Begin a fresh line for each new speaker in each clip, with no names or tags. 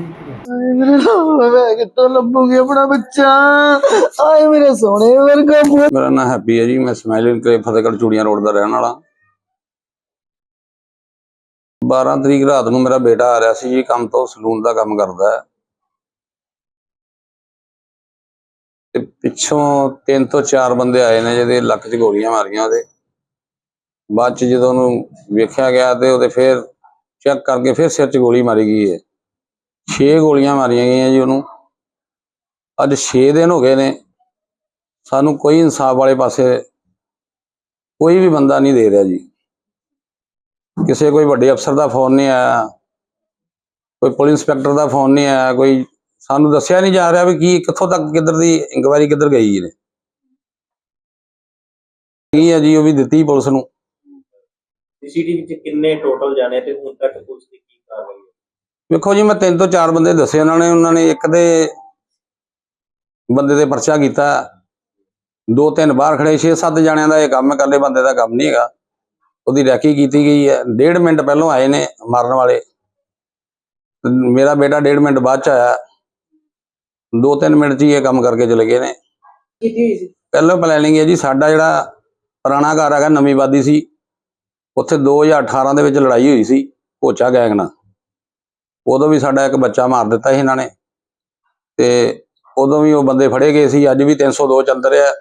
ਆਏ ਮੇਰੇ ਰੱਬ ਮੈਂ ਕਿੱਥੋਂ ਲੱਭੂਗੀ ਆਪਣਾ ਬੱਚਾ? ਆਏ ਮੇਰੇ ਸੋਹਣੇ ਵਰਗਾ ਪੁੱਤ।
ਮੇਰਾ ਨਾਮ ਹੈਪੀ ਹੈ ਜੀ, ਮੈਂ smile enclave Fatehgarh Churian road ਦਾ ਰਹਿਣ ਵਾਲਾ। 12 ਤਰੀਕ ਰਾਤ ਨੂੰ ਮੇਰਾ ਬੇਟਾ ਆ ਰਿਹਾ ਸੀ ਜੀ, ਕੰਮ ਤੋਂ, ਸਲੂਨ ਦਾ ਕੰਮ ਕਰਦਾ ਹੈ। ਤੇ ਪਿੱਛੋਂ ਤਿੰਨ ਤੋਂ ਚਾਰ ਬੰਦੇ ਆਏ ਨੇ ਜਿਹਦੇ ਲੱਕ 'ਚ ਗੋਲੀਆਂ ਮਾਰੀਆਂ ਉਹਦੇ। ਬਾਅਦ 'ਚ ਜਦੋਂ ਉਹਨੂੰ ਵੇਖਿਆ ਗਿਆ ਤੇ ਉਹਦੇ ਫਿਰ ਚੈੱਕ ਕਰਕੇ ਫਿਰ ਸਿਰ 'ਚ ਗੋਲੀ ਮਾਰੀ ਗਈ ਹੈ। 6 ਗੋਲੀਆਂ ਮਾਰੀਆਂ ਗਈਆਂ ਜੀ ਉਹਨੂੰ। ਅੱਜ 6 ਦਿਨ ਹੋ ਗਏ ਨੇ। ਸਾਨੂੰ ਕੋਈ ਇਨਸਾਫ ਵਾਲੇ ਪਾਸੇ ਕੋਈ ਵੀ ਬੰਦਾ ਨਹੀਂ ਦੇ ਰਿਹਾ ਜੀ। ਕਿਸੇ ਕੋਈ ਵੱਡੇ ਅਫਸਰ ਦਾ ਫੋਨ ਨਹੀਂ ਆਇਆ। ਕੋਈ ਪੁਲਿਸ ਇੰਸਪੈਕਟਰ ਦਾ ਫੋਨ ਨਹੀਂ ਆਇਆ। ਕੋਈ ਸਾਨੂੰ ਦੱਸਿਆ ਨਹੀਂ ਜਾ ਰਿਹਾ ਵੀ ਕੀ, ਕਿੱਥੋਂ ਤੱਕ, ਕਿੱਧਰ ਦੀ ਇਨਕੁਆਇਰੀ ਕਿੱਧਰ ਗਈ ਨੇ ਕੀ ਹੈ ਜੀ, ਉਹ ਵੀ ਦਿੱਤੀ ਪੁਲਿਸ ਨੂੰ।
ਸੀਸੀਟੀਵੀ 'ਚ ਕਿੰਨੇ ਟੋਟਲ ਜਾਣੇ ਤੇ ਹੁਣ ਤੱਕ ਪੁਲਿਸ ਦੀ
ਵੇਖੋ ਜੀ ਮੈਂ ਤਿੰਨ ਤੋਂ ਚਾਰ ਬੰਦੇ ਦੱਸੇ ਉਹਨਾਂ ਨੇ ਉਹਨਾਂ ਨੇ ਇੱਕ ਦੇ ਬੰਦੇ ਦੇ ਪਰਚਾ ਕੀਤਾ ਦੋ ਤਿੰਨ ਬਾਹਰ ਖੜੇ 6-7 ਜਣਿਆਂ ਦਾ ਇਹ ਕੰਮ ਇਕੱਲੇ ਬੰਦੇ ਦਾ ਕੰਮ ਨਹੀਂ ਹੈਗਾ। ਉਹਦੀ ਰੈਕੀ ਕੀਤੀ ਗਈ ਹੈ ਡੇਢ ਮਿੰਟ ਪਹਿਲਾਂ ਆਏ ਨੇ ਮਾਰਨ ਵਾਲੇ। ਤੇ ਮੇਰਾ ਬੇਟਾ ਡੇਢ ਮਿੰਟ ਬਾਅਦ ਚ ਆਇਆ। ਦੋ ਤਿੰਨ ਮਿੰਟ 'ਚ ਹੀ ਇਹ ਕੰਮ ਕਰਕੇ ਚਲੇ ਗਏ ਨੇ। ਪਹਿਲਾਂ ਪਲੈਨਿੰਗ ਹੈ ਜੀ ਸਾਡਾ ਜਿਹੜਾ ਪੁਰਾਣਾ ਘਰ ਹੈਗਾ ਨਵੀਂ ਬਾਦੀ ਸੀ ਉੱਥੇ 2018 ਦੇ ਵਿੱਚ ਲੜਾਈ ਹੋਈ ਸੀ ਕੋਚਾ ਗੈਂਗ ਨਾਲ। ਉਦੋਂ ਵੀ ਸਾਡਾ ਇੱਕ ਬੱਚਾ ਮਾਰ ਦਿੱਤਾ ਸੀ ਇਹਨਾਂ ਨੇ। ਤੇ ਉਦੋਂ ਵੀ ਉਹ ਬੰਦੇ ਫੜੇ ਗਏ ਸੀ ਅੱਜ ਵੀ 302 ਚੱਲ ਰਿਹਾ।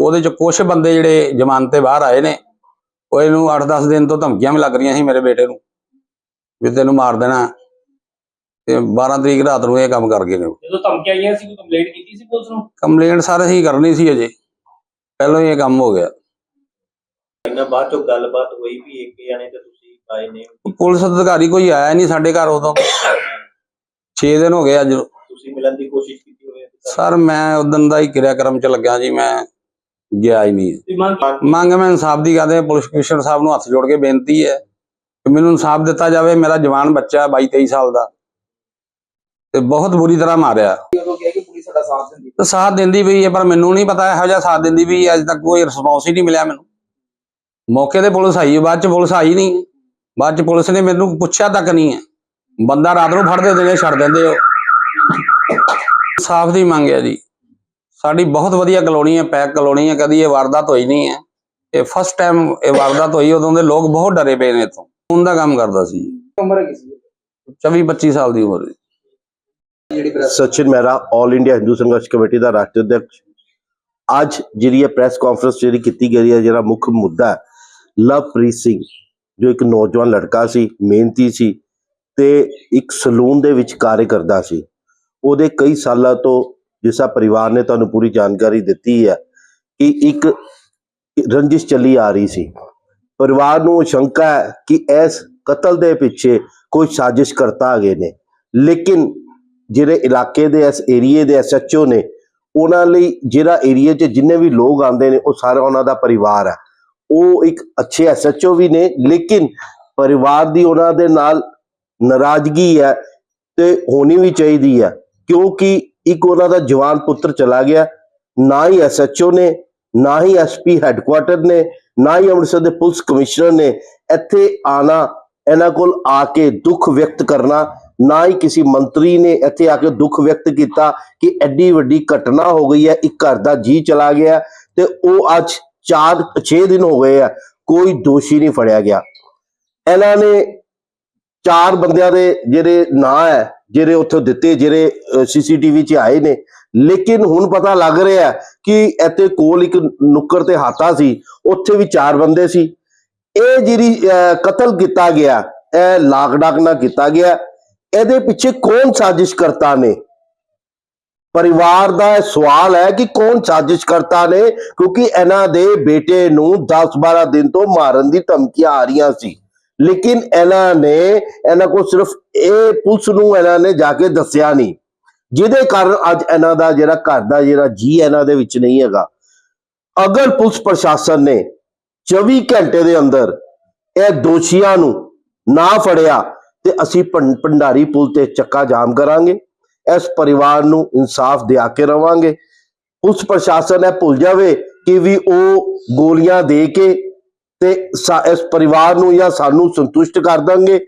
ਉਹਦੇ ਚ ਕੁਝ ਬੰਦੇ ਜਿਹੜੇ ਜ਼ਮਾਨਤ ਤੇ ਬਾਹਰ ਆਏ ਨੇ ਉਹ ਇਹਨੂੰ 8-10 ਦਿਨ ਤੋਂ ਧਮਕੀਆਂ ਵੀ ਲੱਗ ਰਹੀਆਂ ਸੀ ਮੇਰੇ ਬੇਟੇ ਨੂੰ ਵੀ ਤੈਨੂੰ ਮਾਰ ਦੇਣਾ। ਤੇ 12 ਤਰੀਕ ਰਾਤ ਨੂੰ ਇਹ ਕੰਮ ਕਰ ਗਏ ਨੇ ਉਹ।
ਜਦੋਂ ਧਮਕੀਆਂ ਆਈਆਂ ਸੀ ਕੋਈ ਕੰਪਲੇਂਟ ਕੀਤੀ ਸੀ ਪੁਲਿਸ ਨੂੰ?
ਕੰਪਲੇਂਟ ਸਾਰੇ ਹੀ ਕਰਨੀ ਸੀ ਅਜੇ। ਪਹਿਲਾਂ ਹੀ ਇਹ ਕੰਮ ਹੋ ਗਿਆ।
ਇਹਨਾਂ ਬਾਅਦ ਚੋਂ ਗੱਲਬਾਤ ਹੋਈ ਵੀ ਇੱਕ ਜਾਣੇ ਤੇ ਆਏ ਨੇ।
ਪੁਲਿਸ ਅਧਿਕਾਰੀ ਕੋਈ ਆਇਆ ਨਹੀਂ ਸਾਡੇ ਘਰ ਉਦੋਂ। 6 ਦਿਨ ਹੋ ਗਏ ਅੱਜ।
ਤੁਸੀਂ ਮਿਲਣ ਦੀ ਕੋਸ਼ਿਸ਼ ਕੀਤੀ ਹੋਵੇ
ਸਰ ਮੈਂ ਉਦੋਂ ਦਾ ਹੀ ਕਿਰਿਆਕਰਮ ਚ ਲੱਗਿਆ ਜੀ ਮੈਂ ਗਿਆ ਹੀ ਨਹੀਂ।
ਮੰਗ
ਮੈਂ ਇਨਸਾਫ ਦੀ ਕਰਦੇ ਪੁਲਿਸ ਕਮਿਸ਼ਨਰ ਸਾਹਿਬ ਨੂੰ ਹੱਥ ਜੋੜ ਕੇ ਬੇਨਤੀ ਹੈ ਕਿ ਮੈਨੂੰ ਇਨਸਾਫ ਦਿੱਤਾ ਜਾਵੇ। ਮੇਰਾ ਜਵਾਨ ਬੱਚਾ 22 23 ਸਾਲ ਦਾ। ਤੇ ਬਹੁਤ ਬੁਰੀ ਤਰ੍ਹਾਂ ਮਾਰਿਆ। ਤੇ ਸਾਥ ਦਿੰਦੀ ਪਈ ਹੈ ਪਰ ਮੈਨੂੰ ਨਹੀਂ ਪਤਾ ਇਹੋ ਜਿਹਾ ਸਾਥ ਦਿੰਦੀ ਵੀ ਅੱਜ ਤੱਕ ਕੋਈ ਰਿਸਪੌਂਸ ਹੀ ਨਹੀਂ ਮਿਲਿਆ ਮੈਨੂੰ। ਮੌਕੇ ਤੇ ਪੁਲਿਸ ਆਈ ਬਾਅਦ ਚ ਪੁਲਿਸ ਆਈ ਨਹੀਂ। ਬਾਅਦ ਚ ਪੁਲਿਸ ਨੇ ਮੈਨੂੰ ਪੁੱਛਿਆ ਤੱਕ ਨਹੀਂ ਹੈ। ਬੰਦਾ ਰਾਤ ਨੂੰ ਫੜਦੇ ਦਿਨੇ ਛੱਡ ਦਿੰਦੇ ਹੋ ਸਾਫ਼ ਦੀ ਮੰਗ ਹੈ ਜੀ। ਸਾਡੀ ਬਹੁਤ ਵਧੀਆ ਕਲੋਨੀ ਹੈ ਪੈਕ ਕਲੋਨੀ ਹੈ ਕਦੀ ਇਹ ਵਾਰਦਾਤ ਹੋਈ ਨਹੀਂ ਹੈ। ਇਹ ਫਸਟ ਟਾਈਮ ਇਹ ਵਾਰਦਾਤ ਹੋਈ ਉਦੋਂ ਦੇ ਲੋਕ ਬਹੁਤ ਡਰੇ ਪਏ ਨੇ ਇਥੋਂ। ਦਾ ਕੰਮ ਕਰਦਾ ਸੀ।
ਉਮਰ ਹੈਗੀ ਸੀ
24 25 ਸਾਲ ਦੀ ਉਮਰ
press
Sachin Mehra 올 India Hindu Sangharsh committee ਦਾ ਰਾਸ਼ਟਰੀ ਅਧਿਕਸ਼ ਅੱਜ ਜਿਹੜੀ ਇਹ ਪ੍ਰੈਸ ਕਾਨਫਰੰਸ ਜਿਹੜੀ ਕੀਤੀ ਗਈ ਹੈ ਜਿਹੜਾ ਮੁੱਖ ਮੁੱਦਾ ਹੈ, ਲਵਪ੍ਰੀਤ ਸਿੰਘ। ਜੋ ਇੱਕ ਨੌਜਵਾਨ ਲੜਕਾ ਸੀ, ਮਿਹਨਤੀ ਸੀ ਤੇ ਇੱਕ ਸਲੂਨ ਦੇ ਵਿੱਚ ਕਾਰਜ ਕਰਦਾ ਸੀ। ਉਹਦੇ ਕਈ ਸਾਲਾਂ ਤੋਂ ਜਿਸਾ ਪਰਿਵਾਰ ਨੇ ਤੁਹਾਨੂੰ ਪੂਰੀ ਜਾਣਕਾਰੀ ਦਿੱਤੀ ਹੈ ਕਿ ਇੱਕ ਰੰਜਿਸ਼ ਚੱਲੀ ਆ ਰਹੀ ਸੀ। ਪਰਿਵਾਰ ਨੂੰ ਸ਼ੰਕਾ ਹੈ ਕਿ ਇਸ ਕਤਲ ਦੇ ਪਿੱਛੇ ਕੋਈ ਸਾਜ਼ਿਸ਼ ਕਰਤਾ ਗਏ ਨੇ। ਲੇਕਿਨ ਜਿਹੜੇ ਇਲਾਕੇ ਦੇ ਇਸ ਏਰੀਏ ਦੇ ਐਸਐਚਓ ਨੇ, ਉਹਨਾਂ ਲਈ ਜਿਹੜਾ ਏਰੀਏ 'ਚ ਜਿੰਨੇ ਵੀ ਲੋਕ ਆਉਂਦੇ ਨੇ, ਉਹ ਸਾਰਾ ਉਹਨਾਂ ਦਾ ਪਰਿਵਾਰ ਹੈ। ਉਹ ਇੱਕ ਅੱਛੇ ਐਸਐਚਓ ਵੀ ਨੇ, ਲੇਕਿਨ ਪਰਿਵਾਰ ਦੀ ਉਹਨਾਂ ਦੇ ਨਾਲ ਨਾਰਾਜ਼ਗੀ ਹੈ ਤੇ ਹੋਣੀ ਵੀ ਚਾਹੀਦੀ ਹੈ, ਕਿਉਂਕਿ ਇੱਕ ਉਹਨਾਂ ਦਾ ਜਵਾਨ ਪੁੱਤਰ ਚਲਾ ਗਿਆ, ਨਾ ਹੀ ਐਸਐਚਓ ਨੇ, ਨਾ ਹੀ ਐਸਪੀ ਹੈੱਡਕੁਆਟਰ ਨੇ, ਨਾ ਹੀ ਅੰਮ੍ਰਿਤਸਰ ਦੇ ਪੁਲਿਸ ਕਮਿਸ਼ਨਰ ਨੇ ਇੱਥੇ ਆਣਾ, ਇਹਨਾਂ ਕੋਲ ਆ ਕੇ ਦੁੱਖ ਵਿਅਕਤ ਕਰਨਾ, ਨਾ ਹੀ ਕਿਸੇ ਮੰਤਰੀ ਨੇ ਇੱਥੇ ਆ ਕੇ ਦੁੱਖ ਵਿਅਕਤ ਕੀਤਾ ਕਿ ਐਡੀ ਵੱਡੀ ਘਟਨਾ ਹੋ ਗਈ ਹੈ, ਇੱਕ ਘਰ ਦਾ ਜੀ ਚਲਾ ਗਿਆ ਤੇ ਉਹ ਅੱਜ 4 6 ਦਿਨ ਹੋ ਗਏ ਆ ਕੋਈ ਦੋਸ਼ੀ ਨਹੀਂ ਫੜਿਆ ਗਿਆ। ਇਹਨਾਂ ਨੇ ਚਾਰ ਬੰਦਿਆਂ ਦੇ ਜਿਹੜੇ ਨਾਂ ਹੈ ਜਿਹੜੇ ਉੱਥੇ ਦਿੱਤੇ ਜਿਹੜੇ ਸੀਸੀਟੀਵੀ 'ਚ ਆਏ ਨੇ ਲੇਕਿਨ ਹੁਣ ਪਤਾ ਲੱਗ ਰਿਹਾ ਕਿ ਇੱਥੇ ਕੋਲ ਇੱਕ ਨੁੱਕਰ ਤੇ ਹਾਤਾ ਸੀ ਉੱਥੇ ਵੀ ਚਾਰ ਬੰਦੇ ਸੀ। ਇਹ ਜਿਹੜੀ ਅਹ, ਕਤਲ ਕੀਤਾ ਗਿਆ ਇਹ ਲਾਕ ਡਾਕ ਨਾਲ ਕੀਤਾ ਗਿਆ। ਇਹਦੇ ਪਿੱਛੇ ਕੌਣ ਸਾਜ਼ਿਸ਼ ਕਰਤਾ ਨੇ? ਪਰਿਵਾਰ ਦਾ ਇਹ ਸਵਾਲ ਹੈ ਕਿ ਕੌਣ ਸਾਜ਼ਿਸ਼ ਕਰਤਾ ਨੇ? ਕਿਉਂਕਿ ਇਹਨਾਂ ਦੇ ਬੇਟੇ ਨੂੰ 10-12 ਦਿਨ ਤੋਂ ਮਾਰਨ ਦੀ ਧਮਕੀਆਂ ਆ ਰਹੀਆਂ ਸੀ। ਲੇਕਿਨ ਇਹਨਾਂ ਨੇ, ਇਹਨਾਂ ਕੋਲ ਸਿਰਫ ਇਹ ਪੁਲਿਸ ਨੂੰ ਇਹਨਾਂ ਨੇ ਜਾ ਕੇ ਦੱਸਿਆ ਨਹੀਂ। ਜਿਹਦੇ ਕਾਰਨ ਅੱਜ ਇਹਨਾਂ ਦਾ ਜਿਹੜਾ ਘਰ ਦਾ ਜਿਹੜਾ ਜੀ ਇਹਨਾਂ ਦੇ ਵਿੱਚ ਨਹੀਂ ਹੈਗਾ। ਅਗਰ ਪੁਲਿਸ ਪ੍ਰਸ਼ਾਸਨ ਨੇ 24 ਘੰਟੇ ਦੇ ਅੰਦਰ ਇਹ ਦੋਸ਼ੀਆਂ ਨੂੰ ਨਾ ਫੜਿਆ, ਤੇ ਅਸੀਂ ਭੰ- ਭੰਡਾਰੀ ਪੁਲ ਤੇ ਚੱਕਾ ਜਾਮ ਕਰਾਂਗੇ। ਇਸ ਪਰਿਵਾਰ ਨੂੰ ਇਨਸਾਫ ਦਿਆ ਕੇ ਰਵਾਂਗੇ। ਉਸ ਪ੍ਰਸ਼ਾਸਨ ਇਹ ਭੁੱਲ ਜਾਵੇ ਕਿ ਵੀ ਉਹ ਗੋਲੀਆਂ ਦੇ ਕੇ ਤੇ ਸਾ- ਇਸ ਪਰਿਵਾਰ ਨੂੰ ਜਾਂ ਸਾਨੂੰ ਸੰਤੁਸ਼ਟ ਕਰ ਦਾਂਗੇ।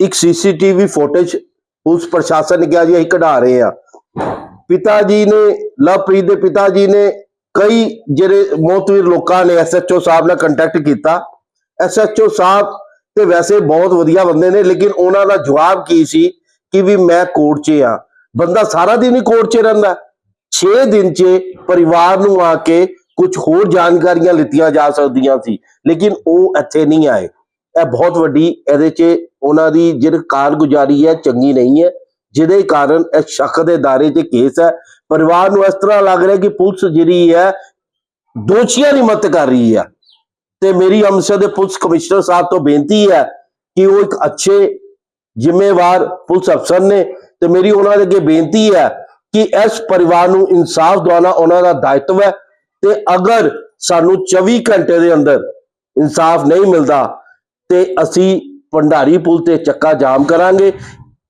ਇੱਕ ਸੀਸੀਟੀਵੀ ਫੁਟੇਜ ਉਸ ਪ੍ਰਸ਼ਾਸਨ ਨੇ ਕਿਹਾ ਜੀ, ਅਸੀਂ ਕਢਾ ਰਹੇ ਆ ਪਿਤਾ ਜੀ ਨੇ, ਲਵਪ੍ਰੀਤ ਦੇ ਪਿਤਾ ਜੀ ਨੇ ਕਈ ਜਿਹੜੇ ਮੌਤਵੀਰ ਲੋਕਾਂ ਨੇ ਐਸਐਚਓ ਸਾਹਿਬ ਨਾਲ ਕੰਟੈਕਟ ਕੀਤਾ। ਐਸਐਚਓ ਸਾਹਿਬ ਤੇ ਵੈਸੇ ਬਹੁਤ ਵਧੀਆ ਬੰਦੇ ਨੇ, ਲੇਕਿਨ ਉਹਨਾਂ ਦਾ ਜਵਾਬ ਕੀ ਸੀ ਕਿ ਵੀ ਮੈਂ ਕੋਰਟ 'ਚ ਆ ਬੰਦਾ ਸਾਰਾ ਦਿਨ ਹੀ ਕੋਰਟ 'ਚ ਰਹਿੰਦਾ 6 ਦਿਨ 'ਚ ਪਰਿਵਾਰ ਨੂੰ ਆ ਕੇ ਕੁਝ ਹੋਰ ਜਾਣਕਾਰੀਆਂ ਲਿੱਤੀਆਂ ਜਾ ਸਕਦੀਆਂ ਸੀ, ਲੇਕਿਨ ਉਹ ਇੱਥੇ ਨਹੀਂ ਆਏ। ਇਹ ਬਹੁਤ ਵੱਡੀ ਇਹਦੇ 'ਚ ਉਹਨਾਂ ਦੀ ਜਿਹੜੀ ਕਾਰਗੁਜ਼ਾਰੀ ਹੈ, ਚੰਗੀ ਨਹੀਂ ਹੈ, ਜਿਹਦੇ ਕਾਰਨ ਇਹ ਸ਼ੱਕ ਦੇ ਦਾਇਰੇ 'ਚ ਕੇਸ ਹੈ। ਪਰਿਵਾਰ ਨੂੰ ਇਸ ਤਰ੍ਹਾਂ ਲੱਗ ਰਿਹਾ ਕਿ ਪੁਲਿਸ ਜਿਹੜੀ ਹੈ, ਦੋਸ਼ੀਆਂ ਦੀ ਮਦਦ ਕਰ ਰਹੀ ਹੈ। ਤੇ ਮੇਰੀ ਅੰਮ੍ਰਿਤਸਰ ਦੇ ਪੁਲਿਸ ਕਮਿਸ਼ਨਰ ਸਾਹਿਬ ਤੋਂ ਬੇਨਤੀ ਹੈ ਕਿ ਉਹ ਇੱਕ ਅੱਛੇ ਜ਼ਿੰਮੇਵਾਰ ਪੁਲਿਸ ਅਫਸਰ ਨੇ ਤੇ ਮੇਰੀ ਉਹਨਾਂ ਦੇ ਅੱਗੇ ਬੇਨਤੀ ਹੈ ਕਿ ਇਸ ਪਰਿਵਾਰ ਨੂੰ ਇਨਸਾਫ ਦਿਵਾਉਣਾ ਉਹਨਾਂ ਦਾ ਦਾਇਿਤਵ ਹੈ ਤੇ ਅਗਰ ਸਾਨੂੰ 24 ਘੰਟੇ ਦੇ ਅੰਦਰ ਇਨਸਾਫ ਨਹੀਂ ਮਿਲਦਾ ਤੇ ਅਸੀਂ ਭੰਡਾਰੀ ਪੁਲ ਤੇ ਚੱਕਾ ਜਾਮ ਕਰਾਂਗੇ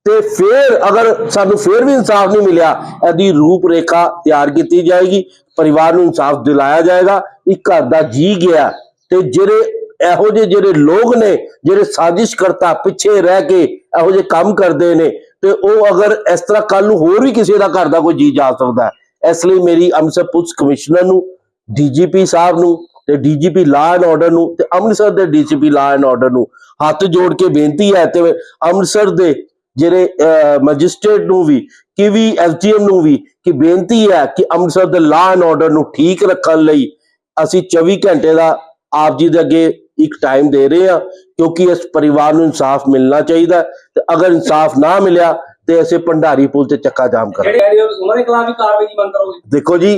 ਤੇ ਫਿਰ ਅਗਰ ਸਾਨੂੰ ਫਿਰ ਵੀ ਇਨਸਾਫ ਨਹੀਂ ਮਿਲਿਆ, ਇਹਦੀ ਰੂਪ ਰੇਖਾ ਤਿਆਰ ਕੀਤੀ ਜਾਏਗੀ, ਪਰਿਵਾਰ ਨੂੰ ਇਨਸਾਫ ਦਿਲਾਇਆ ਜਾਏਗਾ, ਇੱਕ ਘਰ ਦਾ ਜੀ ਗਿਆ ਤੇ ਜਿਹੜੇ ਇਹੋ ਜਿਹੇ ਜਿਹੜੇ ਲੋਕ ਨੇ, ਜਿਹੜੇ ਸਾਜ਼ਿਸ਼ ਕਰਤਾ ਪਿੱਛੇ ਰਹਿ ਕੇ ਇਹੋ ਜਿਹੇ ਕੰਮ ਕਰਦੇ ਨੇ, ਤੇ ਉਹ ਅਗਰ ਇਸ ਤਰ੍ਹਾਂ ਕੱਲ ਨੂੰ ਹੋਰ ਵੀ ਕਿਸੇ ਦਾ ਘਰ ਦਾ ਕੋਈ ਜੀ ਜਾ ਸਕਦਾ ਇਸ ਲਈ ਮੇਰੀ ਅੰਮ੍ਰਿਤਸਰ ਪੁਲਿਸ ਕਮਿਸ਼ਨਰ ਨੂੰ, ਡੀਜੀਪੀ ਸਾਹਿਬ ਨੂੰ ਤੇ ਡੀਜੀਪੀ ਲਾ ਐਂਡ ਆਰਡਰ ਨੂੰ ਤੇ ਅੰਮ੍ਰਿਤਸਰ ਦੇ ਡੀਜੀਪੀ ਲਾ ਐਂਡ ਆਰਡਰ ਨੂੰ ਹੱਥ ਜੋੜ ਕੇ ਬੇਨਤੀ ਹੈ ਤੇ ਅੰਮ੍ਰਿਤਸਰ ਦੇ ਜਿਹੜੇ ਮੈਜਿਸਟ੍ਰੇਟ ਨੂੰ ਵੀ ਕਿ ਵੀ ਐਸਡੀਐਮ ਨੂੰ ਵੀ ਕਿ ਬੇਨਤੀ ਹੈ ਕਿ ਅੰਮ੍ਰਿਤਸਰ ਦੇ ਲਾ ਐਂਡ ਆਰਡਰ ਨੂੰ ਠੀਕ ਰੱਖਣ ਲਈ ਅਸੀਂ 24 ਘੰਟੇ ਦਾ ਆਪ ਜੀ ਦੇ ਅੱਗੇ ਇੱਕ ਟਾਈਮ ਦੇ ਰਹੇ ਹਾਂ ਕਿਉਂਕਿ ਇਸ ਪਰਿਵਾਰ ਨੂੰ ਇਨਸਾਫ ਮਿਲਣਾ ਚਾਹੀਦਾ ਤੇ ਅਗਰ ਇਨਸਾਫ ਨਾ ਮਿਲਿਆ ਤੇ ਅਸੀਂ ਭੰਡਾਰੀ ਪੁਲ ਤੇ ਚੱਕਾ ਜਾਮ ਕਰਾਂਗੇ।
ਜਿਹੜੇ ਜਿਹੜੇ ਉਹਨਾਂ ਦੇ ਖਿਲਾਫ ਵੀ ਕਾਰਵਾਈ ਦੀ ਮੰਗ ਕਰੋਗੇ?
ਦੇਖੋ ਜੀ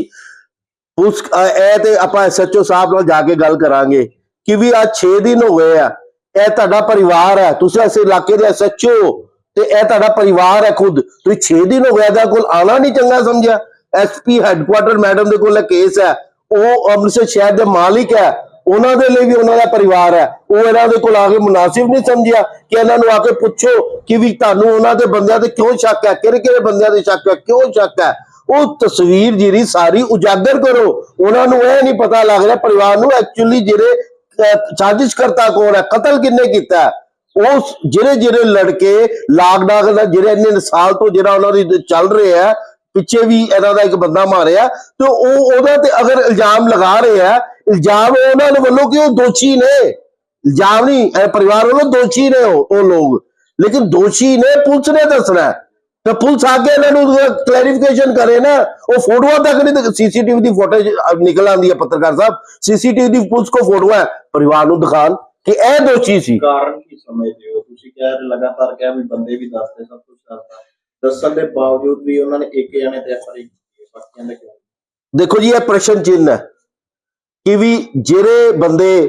ਪੁਲਿਸ ਅਹ ਇਹ ਤੇ ਆਪਾਂ ਐਸਐਚਓ ਸਾਹਿਬ ਨਾਲ ਜਾ ਕੇ ਗੱਲ ਕਰਾਂਗੇ ਕਿ ਵੀ ਆ 6 ਦਿਨ ਹੋ ਗਏ ਆ ਇਹ ਤੁਹਾਡਾ ਪਰਿਵਾਰ ਹੈ ਤੁਸੀਂ ਇਸ ਇਲਾਕੇ ਦੇ ਐਸਐਚਓ ਤੇ ਇਹ ਤੁਹਾਡਾ ਪਰਿਵਾਰ ਹੈ ਖੁਦ ਤੁਸੀਂ 6 ਦਿਨ ਹੋ ਗਏ ਇਹਦਾ ਕੋਲ ਆਣਾ ਨਹੀਂ ਚੰਗਾ ਸਮਝਿਆ। ਐਸਪੀ ਹੈੱਡਕੁਆਟਰ ਮੈਡਮ ਦੇ ਕੋਲ ਕੇਸ ਹੈ ਉਹ ਅੰਮ੍ਰਿਤਸਰ ਸ਼ਹਿਰ ਦੇ ਮਾਲਿਕ ਹੈ ਉਹਨਾਂ ਦੇ ਲਈ ਵੀ ਉਹਨਾਂ ਦਾ ਪਰਿਵਾਰ ਹੈ। ਉਹ ਇਹਨਾਂ ਦੇ ਕੋਲ ਆ ਕੇ ਮੁਨਾਸਿਬ ਨਹੀਂ ਸਮਝਿਆ ਕਿ ਇਹਨਾਂ ਨੂੰ ਆ ਕੇ ਪੁੱਛੋ ਕਿ ਵੀ ਤੁਹਾਨੂੰ ਉਹਨਾਂ ਦੇ ਬੰਦਿਆਂ ਤੇ ਕਿਉਂ ਸ਼ੱਕ ਹੈ ਕਿਹੜੇ ਕਿਹੜੇ ਬੰਦਿਆਂ ਤੇ ਸ਼ੱਕ ਹੈ ਕਿਉਂ ਸ਼ੱਕ ਹੈ। ਉਹ ਤਸਵੀਰ ਜਿਹੜੀ ਸਾਰੀ ਉਜਾਗਰ ਕਰੋ। ਉਹਨਾਂ ਨੂੰ ਇਹ ਨਹੀਂ ਪਤਾ ਲੱਗ ਰਿਹਾ ਪਰਿਵਾਰ ਨੂੰ ਐਕਚੁਅਲੀ ਜਿਹੜੇ ਅਹ, ਸਾਜ਼ਿਸ਼ ਕਰਤਾ ਕੌਣ ਹੈ ਕਤਲ ਕਿੰਨੇ ਕੀਤਾ ਹੈ? ਉਹ ਜਿਹੜੇ ਜਿਹੜੇ ਲੜਕੇ ਲਾਕਡਾਊਨ ਦਾ ਜਿਹੜੇ ਇੰਨੇ ਸਾਲ ਤੋਂ ਜਿਹੜਾ ਉਹਨਾਂ ਦੀ ਚੱਲ ਰਿਹਾ ਪਿੱਛੇ ਵੀ ਇਹਨਾਂ ਦਾ ਇੱਕ ਬੰਦਾ ਮਾਰਿਆ। ਤੇ ਉਹ ਉਹਦਾ ਤੇ ਅਗਰ ਇਲਜ਼ਾਮ ਲਗਾ ਰਹੇ ਆ ਇਲਜ਼ਾਮ ਉਹਨਾਂ ਦੇ ਵੱਲੋਂ ਕਿ ਉਹ ਦੋਸ਼ੀ ਨੇ। ਇਲਜ਼ਾਮ ਨਹੀਂ ਇਹ ਪਰਿਵਾਰ ਵੱਲੋਂ ਦੋਸ਼ੀ ਨੇ ਉਹ ਉਹ ਲੋਕ। ਲੇਕਿਨ ਦੋਸ਼ੀ ਨੇ ਪੁਲਿਸ ਨੇ ਦੱਸਣਾ ਹੈ। ਤੇ ਪੁਲਿਸ ਆ ਕੇ ਇਹਨਾਂ ਨੂੰ ਕਲੈਰੀਫਿਕੇਸ਼ਨ ਕਰੇ ਨਾ ਉਹ ਫੋਟੋਆਂ ਤੱਕ ਨਹੀਂ ਸੀਸੀਟੀਵੀ ਦੀ ਫੁਟੇਜ ਨਿਕਲ ਆਂਦੀ ਹੈ ਪੱਤਰਕਾਰ ਸਾਹਿਬ। ਸੀਸੀਟੀਵੀ ਦੀ ਪੁਲਿਸ ਕੋ ਫੋਟੋਆਂ ਹੈ, ਪਰਿਵਾਰ ਨੂੰ ਦਿਖਾਣ ਕਿ ਇਹ ਦੋਸ਼ੀ ਸੀ।
ਕਾਰਨ ਕੀ ਸਮਝਦੇ ਹੋ? ਤੁਸੀਂ ਕਹਿ ਰਹੇ ਲਗਾਤਾਰ ਕਿਹਾ ਵੀ ਬੰਦੇ ਵੀ ਦੱਸਦੇ ਸਭ ਕੁਝ ਦੱਸਦਾ। ਦੱਸਣ ਦੇ ਬਾਵਜੂਦ ਵੀ ਉਹਨਾਂ ਨੇ ਇੱਕ ਜਣੇ ਤੇ ਐਫਆਈਆਰ ਕੀਤੀ ਹੈ, ਬਾਕੀਆਂ ਦਾ ਕਿਉਂ
ਦੇਖੋ ਜੀ ਇਹ ਪ੍ਰਸ਼ਨ ਚਿੰਨ ਹੈ। ਕਿ ਵੀ ਜਿਹੜੇ ਬੰਦੇ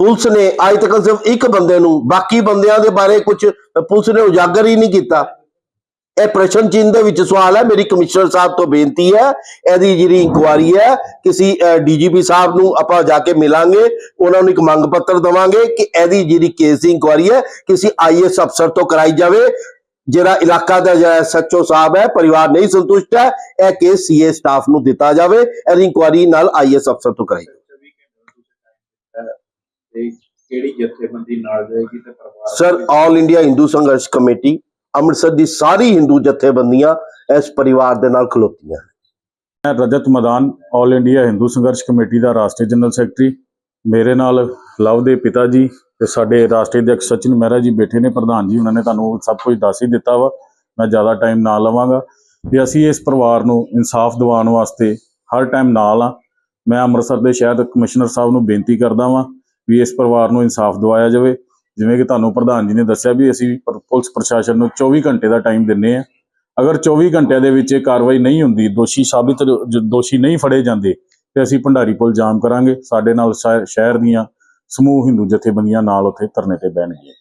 ਪੁਲਿਸ ਨੇ, ਅੱਜ ਤੱਕ ਸਿਰਫ ਇੱਕ ਬੰਦੇ ਨੂੰ, ਬਾਕੀ ਬੰਦਿਆਂ ਦੇ ਬਾਰੇ ਕੁਝ ਪੁਲਿਸ ਨੇ ਉਜਾਗਰ ਹੀ ਨਹੀਂ ਕੀਤਾ। ਇਹ ਪ੍ਰਸ਼ਨ ਚਿੰਨ ਦੇ ਵਿੱਚ ਸਵਾਲ ਹੈ। ਮੇਰੀ ਕਮਿਸ਼ਨਰ ਸਾਹਿਬ ਤੋਂ ਬੇਨਤੀ ਹੈ, ਇਹਦੀ ਜਿਹੜੀ ਇਨਕੁਆਰੀ ਹੈ, ਕਿਸੇ ਡੀਜੀਪੀ ਸਾਹਿਬ ਨੂੰ ਆਪਾਂ ਜਾ ਕੇ ਮਿਲਾਂਗੇ, ਉਹਨਾਂ ਨੂੰ ਇੱਕ ਮੰਗ ਪੱਤਰ ਦਵਾਂਗੇ ਕਿ ਇਹਦੀ ਜਿਹੜੀ ਕੇਸ ਦੀ ਇਨਕੁਆਰੀ ਹੈ, ਕਿਸੇ ਆਈਐਸ ਅਫਸਰ ਤੋਂ ਕਰਾਈ ਜਾਵੇ। ਜਿਹੜਾ ਇਲਾਕਾ ਦਾ ਜਿਹੜਾ ਸੱਚੋ ਸਾਹਿਬ ਹੈ, ਪਰਿਵਾਰ ਨਹੀਂ ਸੰਤੁਸ਼ਟ ਹੈ, ਇਹ ਕੇਸ ਸੀਏ ਸਟਾਫ ਨੂੰ ਦਿੱਤਾ ਜਾਵੇ, ਇਹਦੀ ਇਨਕੁਆਰੀ ਨਾਲ ਆਈਐਸ ਅਫਸਰ ਤੋਂ ਕਰਾਈ ਜਾਵੇ।
24 ਘੰਟੇ ਤੁਸੀਂ ਟਾਈਮ ਦਿੱਤਾ ਹੈ ਤੇ ਕਿਹੜੀ ਜਥੇਬੰਦੀ ਨਾਲ ਜਾਏਗੀ ਤੇ ਪਰਿਵਾਰ
sir all India Hindu Sangharsh committee Amritsar ਦੀ ਸਾਰੀ ਹਿੰਦੂ ਜਥੇਬੰਦੀਆਂ ਇਸ ਪਰਿਵਾਰ ਦੇ ਨਾਲ ਖਲੋਤੀਆਂ
ਮੈਂ Rajat Madan all India Hindu Sangharsh committee ਦਾ ਰਾਸ਼ਟਰੀ ਜਨਰਲ ਸੈਕਟਰੀ। ਮੇਰੇ ਨਾਲ ਲਵ ਦੇ ਪਿਤਾ ਜੀ ਤੇ ਸਾਡੇ ਰਾਸ਼ਟਰੀ ਅਧਿਕਸ਼ ਸਚਿਨ ਮਹਿਰਾ ਜੀ ਬੈਠੇ ਨੇ ਪ੍ਰਧਾਨ ਜੀ ਉਹਨਾਂ ਨੇ ਤੁਹਾਨੂੰ ਸਭ ਕੁਝ ਦੱਸ ਹੀ ਦਿੱਤਾ ਵਾ। ਮੈਂ ਜ਼ਿਆਦਾ ਟਾਈਮ ਨਾ ਲਵਾਂਗਾ। ਤੇ ਅਸੀਂ ਇਸ ਪਰਿਵਾਰ ਨੂੰ ਇਨਸਾਫ ਦਿਵਾਉਣ ਵਾਸਤੇ ਹਰ ਟਾਈਮ ਨਾਲ ਆ। ਮੈਂ ਅੰਮ੍ਰਿਤਸਰ ਦੇ ਸ਼ਹਿਰ ਦੇ ਕਮਿਸ਼ਨਰ ਸਾਹਿਬ ਨੂੰ ਬੇਨਤੀ ਕਰਦਾ ਵਾਂ ਵੀ ਇਸ ਪਰਿਵਾਰ ਨੂੰ ਇਨਸਾਫ ਦਿਵਾਇਆ ਜਾਵੇ। ਜਿਵੇਂ ਕਿ ਤੁਹਾਨੂੰ ਪ੍ਰਧਾਨ ਜੀ ਨੇ ਦੱਸਿਆ ਵੀ ਅਸੀਂ ਪੁਲਿਸ ਪ੍ਰਸ਼ਾਸਨ ਨੂੰ 24 ਘੰਟੇ ਦਾ ਟਾਈਮ ਦਿੰਨੇ ਆ ਅਗਰ 24 ਘੰਟਿਆਂ ਦੇ ਵਿੱਚ ਇਹ ਕਾਰਵਾਈ ਨਹੀਂ ਹੁੰਦੀ, ਦੋਸ਼ੀ ਸਾਬਿਤ ਦੋਸ਼ੀ ਨਹੀਂ ਫੜੇ ਜਾਂਦੇ, ਤੇ ਅਸੀਂ ਭੰਡਾਰੀ ਪੁਲ ਜਾਮ ਕਰਾਂਗੇ। ਸਾਡੇ ਨਾਲ ਸ਼ਹਿਰ ਸ਼ਹਿਰ ਦੀਆਂ ਸਮੂਹ ਹਿੰਦੂ ਜਥੇਬੰਦੀਆਂ ਨਾਲ ਉੱਥੇ ਧਰਨੇ ਤੇ ਬਹਿਣਗੇ